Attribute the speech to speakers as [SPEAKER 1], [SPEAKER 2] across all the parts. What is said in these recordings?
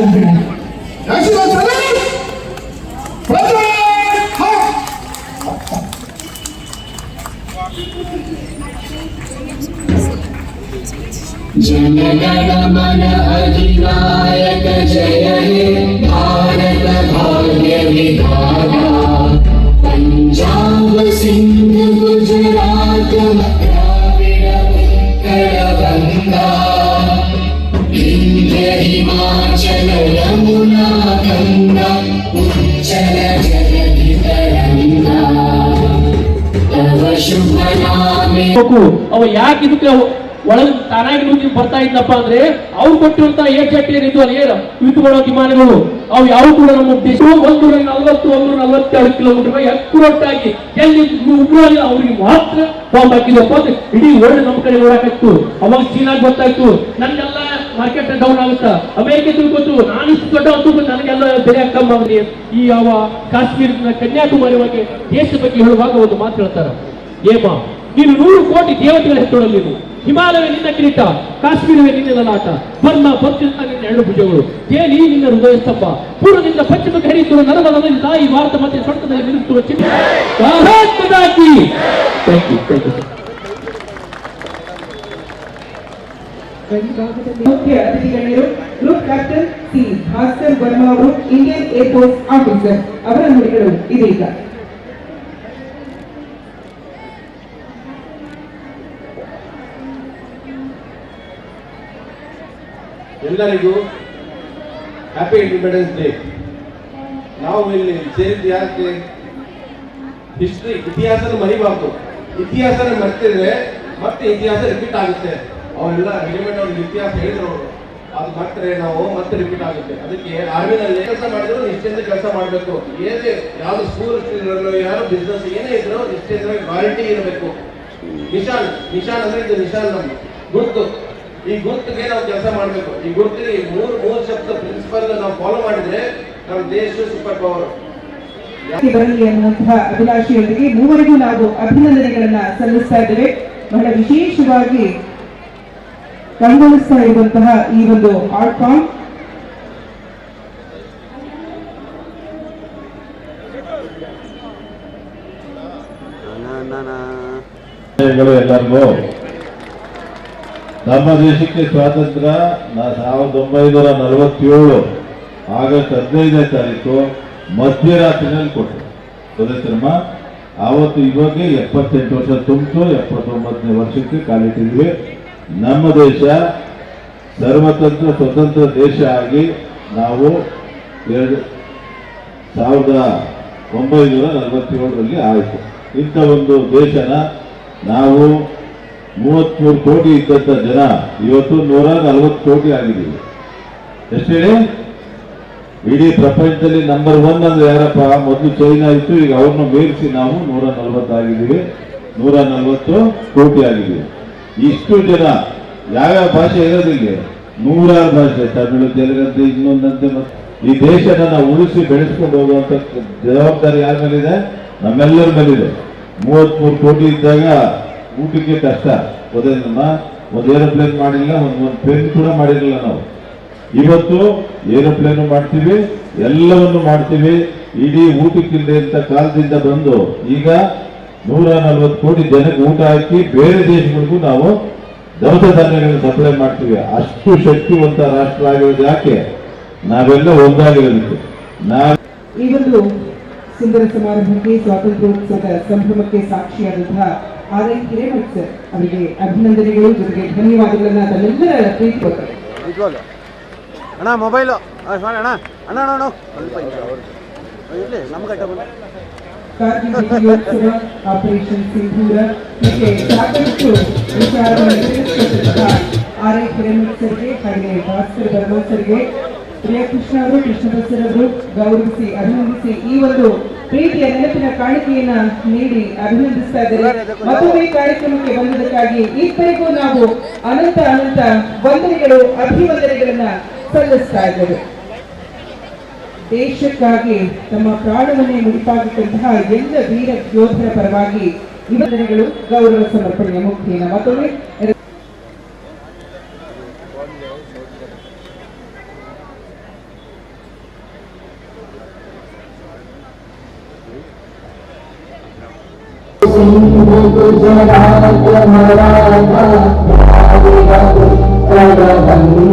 [SPEAKER 1] President. National President! President! Hop!
[SPEAKER 2] Jana Gana Mana अधिनायक जय हे भारत भाग्य विधाता पंजाब सिंध गुजरात मध्य हिमाचल यमुना गङ्गा उच्चल जगति तरङ्गा तव शुभ नामे
[SPEAKER 3] ಬೇಕು ಅವ ಯಾಕೆ ಇದಕ್ಕೆ ಒಳಗೆ ತಾನಾಗಿ ನುಗ್ಗಿ ಬರ್ತಾ ಇದ್ನಪ್ಪ ಅಂದ್ರೆ ಅವ್ರು ಕೊಟ್ಟಿರುವಂತ ಏಜೆಂಟ್ ಏನಿದ್ವು ಅಲ್ಲಿ ಏನು ಯುದ್ಧಗಳ ವಿಮಾನಗಳು ಅವು ಯಾವ ಕೂಡ ನಮ್ಮ ದೇಶ ಒಂದೂರ ನಲವತ್ತು ಒಂದೂರ ನಲವತ್ತೆರಡು ಕಿಲೋಮೀಟರ್ ಅಕ್ಯುರೇಟ್ ಆಗಿ ಎಲ್ಲಿ ಉಗ್ರವಾಗಿ ಅವ್ರಿಗೆ ಮಾತ್ರ ಬಾಂಬ್ ಹಾಕಿದಪ್ಪ ಅಂದ್ರೆ ಇಡೀ ವರ್ಲ್ಡ್ ನಮ್ಮ ಕಡೆ ನೋಡಕ್ಕಾಯ್ತು ಅವಾಗ ಚೀನಾಗ ಗೊತ್ತಾಯ್ತು ನನ್ಗೆಲ್ಲ ಮಾರ್ಕೆಟ್ ಡೌನ್ ಆಗುತ್ತಾ? ಅಮೆರಿಕ ತಿಳ್ಕೊತು ನಾನು ಇಷ್ಟು ದೊಡ್ಡ ಅಂತ ನನಗೆಲ್ಲ ಬೆಲೆ ಕಮ್ಮಿ ಆಗಲಿ ಈ ಯಾವ ಕಾಶ್ಮೀರದ ಕನ್ಯಾಕುಮಾರಿ ಬಗ್ಗೆ ದೇಶದ ಬಗ್ಗೆ ಹೇಳುವಾಗ ಒಂದು ಮಾತು ಹೇಳ್ತಾರ. ಏಮ, ನೀನು ನೂರು ಕೋಟಿ ದೇವತೆಗಳ ಹೆತ್ತೊಳಲ್ಲಿ ನೀನು ಹಿಮಾಲಯ ನಿನ್ನ ಕಿರೀಟ, ಕಾಶ್ಮೀರವೇ ನಿನ್ನ ಲಲಾಟ ಬರ್ಮ ಪಶ್ಚಿಮ ನಿನ್ನ ಎರಡು ಭುಜಗಳು. ಕೇಳಿ ನಿನ್ನ ಹೃದಯ ಸ್ತಂಭ. ಪೂರ್ವದಿಂದ ಪಶ್ಚಿಮಕ್ಕೆ ಹರಿಯುತ್ತಿರುವ ನರ್ಮದ ನದಿ ತಾಯಿ ಭಾರತ ಮತ್ತೆ ಸೊಂಟದಲ್ಲಿ ನಿಲ್ಲುತ್ತಿರುವ ಮಾತಾ ಥ್ಯಾಂಕ್ ಯು ಥ್ಯಾಂಕ್ ಯು
[SPEAKER 4] ಮುಖ್ಯ ಅತಿಥಿಗಣ್ಯರು group captain C Bhaskar Varma ಅವರು, ಇಂಡಿಯನ್ ಏರ್ಫೋರ್ಸ್ ಆಫೀಸರ್ ಅವರ ನುಡಿಗಳು ಇದೀಗ.
[SPEAKER 5] ಎಲ್ಲರಿಗೂ ಹ್ಯಾಪಿ ಇಂಡಿಪೆಂಡೆನ್ಸ್ ಡೇ ನಾವು ಇಲ್ಲಿ ಸೇರಿದ್ದು ಯಾಕೆ? ಹಿಸ್ಟ್ರಿ, ಇತಿಹಾಸನ ಮರಿಬಾರ್ದು. ಇತಿಹಾಸನ ಮರ್ತಿದ್ರೆ ಮತ್ತೆ ಇತಿಹಾಸ ರಿಪೀಟ್ ಆಗುತ್ತೆ. ಅವರೆಲ್ಲ ರೆಡಿಮೇಡ್ ಅವ್ರಿಗೆ ಇತಿಹಾಸ ಹೇಳಿದ್ರು ಅವರು? ಅದು ಮರ್ತರೆ ನಾವು ಮತ್ತೆ ರಿಪೀಟ್ ಆಗುತ್ತೆ. ಅದಕ್ಕೆ ಆರ್ಮಿನಲ್ಲಿ ಕೆಲಸ ಮಾಡಿದ್ರು ನಿಶ್ಚಿಂತ ಕೆಲಸ ಮಾಡಬೇಕು. ಏನೇ ಯಾವ್ದು ಸ್ಕೂಲ್ ಯಾರು ಬಿಸ್ನೆಸ್ ಏನೇ ಇದ್ರು ನಿಶ್ಚಿಂತ ಕ್ವಾಲಿಟಿ ಇರಬೇಕು. ನಿಶಾನ್ ನಿಶಾನ್ ಅಂದ್ರೆ ಇದು ನಿಶಾನ್ ನಮ್ಮ ಗುರ್ತು. ಈ ಗುರುತಿಗೆ ನಾವು ಕೆಲಸ ಮಾಡಬೇಕು. ಈ ಗುರುತಿಗೆ ಮೂರು ಮೂರು ಶಬ್ದ ಪ್ರಿನ್ಸಿಪಲ್ ನಾವು ಫಾಲೋ ಮಾಡಿದ್ರೆ ನಮ್ಮ ದೇಶ ಸೂಪರ್ ಪವರ್
[SPEAKER 4] ಬರಲಿ ಅನ್ನುವಂತಹ ಅಭಿಲಾಷೆಯೊಂದಿಗೆ ಮೂವರಿಗೂ ನಾವು ಅಭಿನಂದನೆಗಳನ್ನ ಸಲ್ಲಿಸ್ತಾ ಇದ್ದೇವೆ. ಬಹಳ ವಿಶೇಷವಾಗಿ ಕಂಗೊಳಿಸ್ತಾ ಇರುವಂತಹ ಈ ಒಂದು ಆರ್ಟ್ ಫಾರ್ಮ್
[SPEAKER 6] ಎಲ್ಲರಿಗೂ. ನಮ್ಮ ದೇಶಕ್ಕೆ ಸ್ವಾತಂತ್ರ್ಯ ಸಾವಿರದ ಒಂಬೈನೂರ ನಲವತ್ತೇಳು ಆಗಸ್ಟ್ ಹದಿನೈದನೇ ತಾರೀಕು ಮಧ್ಯರಾತ್ರಿನಲ್ಲಿ ಕೊಟ್ಟರು. ಸದಸ್ಯರಮ್ಮ ಆವತ್ತು ಇವಾಗ ಎಪ್ಪತ್ತೆಂಟು ವರ್ಷ ತುಂಬಿತು ಎಪ್ಪತ್ತೊಂಬತ್ತನೇ ವರ್ಷಕ್ಕೆ ಕಾಲಿಟ್ಟಿದ್ವಿ ನಮ್ಮ ದೇಶ ಸರ್ವತಂತ್ರ ಸ್ವತಂತ್ರ ದೇಶ ಆಗಿ ನಾವು ಎರಡು ಸಾವಿರದ ಒಂಬೈನೂರ ನಲವತ್ತೇಳರಲ್ಲಿ ಆಯಿತು. ಇಂಥ ಒಂದು ದೇಶನ ನಾವು ಮೂವತ್ತ್ಮೂರು ಕೋಟಿ ಇದ್ದಂಥ ಜನ ಇವತ್ತು ನೂರ ನಲವತ್ತು ಕೋಟಿ ಆಗಿದ್ದೀವಿ. ಎಷ್ಟು ಇಡೀ ಪ್ರಪಂಚದಲ್ಲಿ ನಂಬರ್ ಒನ್ ಅಂದ್ರೆ ಯಾರಪ್ಪ? ಮೊದಲು ಚೈನಾ ಇತ್ತು, ಈಗ ಅವ್ರನ್ನ ಮೀರಿಸಿ ನಾವು ನೂರ ನಲವತ್ತಾಗಿದ್ದೀವಿ ನೂರ ನಲವತ್ತು ಕೋಟಿ ಆಗಿದ್ದೀವಿ. ಇಷ್ಟು ಜನ, ಯಾವ್ಯಾವ ಭಾಷೆ ಇರೋದಿಲ್ಲ ನೂರಾರು ಭಾಷೆ ತಮಿಳು ತೆಲುಗಂತೆ ಇನ್ನೊಂದಂತೆ ಮತ್ತೆ ಈ ದೇಶನ ಉಳಿಸಿ ಬೆಳೆಸ್ಕೊಂಡು ಹೋಗುವಂತ ಜವಾಬ್ದಾರಿ ಯಾರ ಮೇಲಿದೆ? ನಮ್ಮೆಲ್ಲರ ಮೇಲಿದೆ. ಮೂವತ್ಮೂರು ಕೋಟಿ ಇದ್ದಾಗ ಊಟಕ್ಕೆ ಕಷ್ಟ. ನಮ್ಮ ಒಂದು ಏರೋಪ್ಲೇನ್ ಮಾಡಿಲ್ಲ, ಒಂದು ಒಂದು ಪೆನ್ ಕೂಡ ಮಾಡಿರಲಿಲ್ಲ ನಾವು. ಇವತ್ತು ಏರೋಪ್ಲೇನ್ ಮಾಡ್ತೀವಿ, ಎಲ್ಲವನ್ನು ಮಾಡ್ತೀವಿ, ಇಡೀ ಊಟಕ್ಕಿಲ್ಲದೆ ಅಂತ ಕಾಲದಿಂದ ಬಂದು ಈಗ ನೂರ ನಲ್ವತ್ತು ಕೋಟಿ ಜನಕ್ಕೆ ಊಟ ಹಾಕಿ ಬೇರೆ ದೇಶಗಳಿಗೂ ನಾವು ದವಸ ಧಾನ್ಯಗಳನ್ನು ಸಪ್ಲೈ ಮಾಡ್ತೀವಿ. ಅಷ್ಟು ಶಕ್ತಿವಂತ ರಾಷ್ಟ್ರ ಆಗಿರೋದು ಯಾಕೆ? ನಾವೆಲ್ಲ ಒಂದಾಗಿರೋದಕ್ಕೆ. ನಾವು
[SPEAKER 4] ಈ ಒಂದು ಸುಂದರ ಸಮಾರಂಭಕ್ಕೆ ಸ್ವಾತಂತ್ರ್ಯೋತ್ಸವದ ಸಂಭ್ರಮಕ್ಕೆ ಸಾಕ್ಷಿಯಾದಂತಹ ಆರ್ ಎನ್ ಕಿರೇಮಠ್ ಸರ್ ಅವರಿಗೆ ಅಭಿನಂದನೆಗಳು. ಜೊತೆಗೆ ಧನ್ಯವಾದಗಳನ್ನ ತಮ್ಮೆಲ್ಲರ ಪ್ರೀತಿ
[SPEAKER 7] ಅಣ್ಣ ಮೊಬೈಲು ಅಣ್ಣ. ಅಣ್ಣ ಅಣ್ಣ ಅಣ್ಣ.
[SPEAKER 4] ವಿಜಯೋತ್ಸವ ಆಪರೇಷನ್ ಸಿಂಧೂರ ಹೀಗೆ ಸಾಕಷ್ಟು ವಿಚಾರವನ್ನು ತಿಳಿಸಿಕೊಟ್ಟಂತಹ ಆರ್ ಐ ಸರ್ಗೆ ಹಾಗೆ ಭಾಸ್ಕರ್ ಬರ್ಮಾ ಸರ್ಗೆ ಪ್ರಿಯಕೃಷ್ಣ ಅವರು ಕೃಷ್ಣದಸರವರು ಗೌರವಿಸಿ ಅಭಿನಂದಿಸಿ ಈ ಒಂದು ಪ್ರೀತಿಯ ನೆನಪಿನ ಕಾಣಿಕೆಯನ್ನ ನೀಡಿ ಅಭಿನಂದಿಸ್ತಾ ಇದ್ದಾರೆ ಮತ್ತೊಮ್ಮೆ ಕಾರ್ಯಕ್ರಮಕ್ಕೆ ಬಂದದಕ್ಕಾಗಿ ಇಬ್ಬರಿಗೂ ನಾವು ಅನಂತ ಅನಂತ ವಂದನೆಗಳು ಅಭಿವಂದನೆಗಳನ್ನ ಸಲ್ಲಿಸ್ತಾ ಇದ್ದೇವೆ ದೇಶಕ್ಕಾಗಿ ತಮ್ಮ ಪ್ರಾಣವನ್ನೇ ಮುಡಿಪಾಗಿಟ್ಟಂತಹ ಎಲ್ಲ ವೀರ ಯೋಧರ ಪರವಾಗಿ ನಿಬಂಧನೆಗಳು ಗೌರವ ಸಮರ್ಪಣೆಯ ಮುಖ್ಯ ಮತ್ತೊಮ್ಮೆ.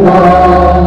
[SPEAKER 2] ಮಹಾರಾಜ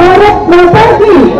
[SPEAKER 2] भारत
[SPEAKER 4] माता की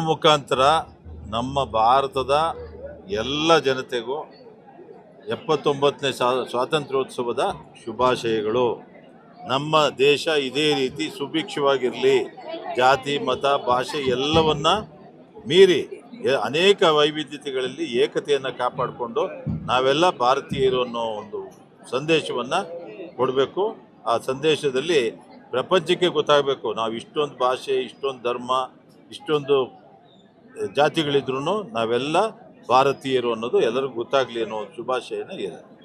[SPEAKER 6] ಮುಖಾಂತರ ನಮ್ಮ ಭಾರತದ ಎಲ್ಲ ಜನತೆಗೂ ಎಪ್ಪತ್ತೊಂಬತ್ತನೇ ಸ್ವಾ, ಸ್ವಾತಂತ್ರ್ಯೋತ್ಸವದ ಶುಭಾಶಯಗಳು. ನಮ್ಮ ದೇಶ ಇದೇ ರೀತಿ ಸುಭಿಕ್ಷವಾಗಿರಲಿ. ಜಾತಿ, ಮತ, ಭಾಷೆ ಎಲ್ಲವನ್ನು ಮೀರಿ ಅನೇಕ ವೈವಿಧ್ಯತೆಗಳಲ್ಲಿ ಏಕತೆಯನ್ನು ಕಾಪಾಡಿಕೊಂಡು ನಾವೆಲ್ಲ ಭಾರತೀಯರು ಅನ್ನೋ ಒಂದು ಸಂದೇಶವನ್ನು ಕೊಡಬೇಕು. ಆ ಸಂದೇಶದಲ್ಲಿ ಪ್ರಪಂಚಕ್ಕೆ ಗೊತ್ತಾಗಬೇಕು. ನಾವು ಇಷ್ಟೊಂದು ಭಾಷೆ, ಇಷ್ಟೊಂದು ಧರ್ಮ, ಇಷ್ಟೊಂದು ಜಾತಿಗಳಿದ್ರೂ ನಾವೆಲ್ಲ ಭಾರತೀಯರು ಅನ್ನೋದು ಎಲ್ಲರಿಗೂ ಗೊತ್ತಾಗಲಿ ಅನ್ನೋ ಶುಭಾಶಯನ ಇದೆ.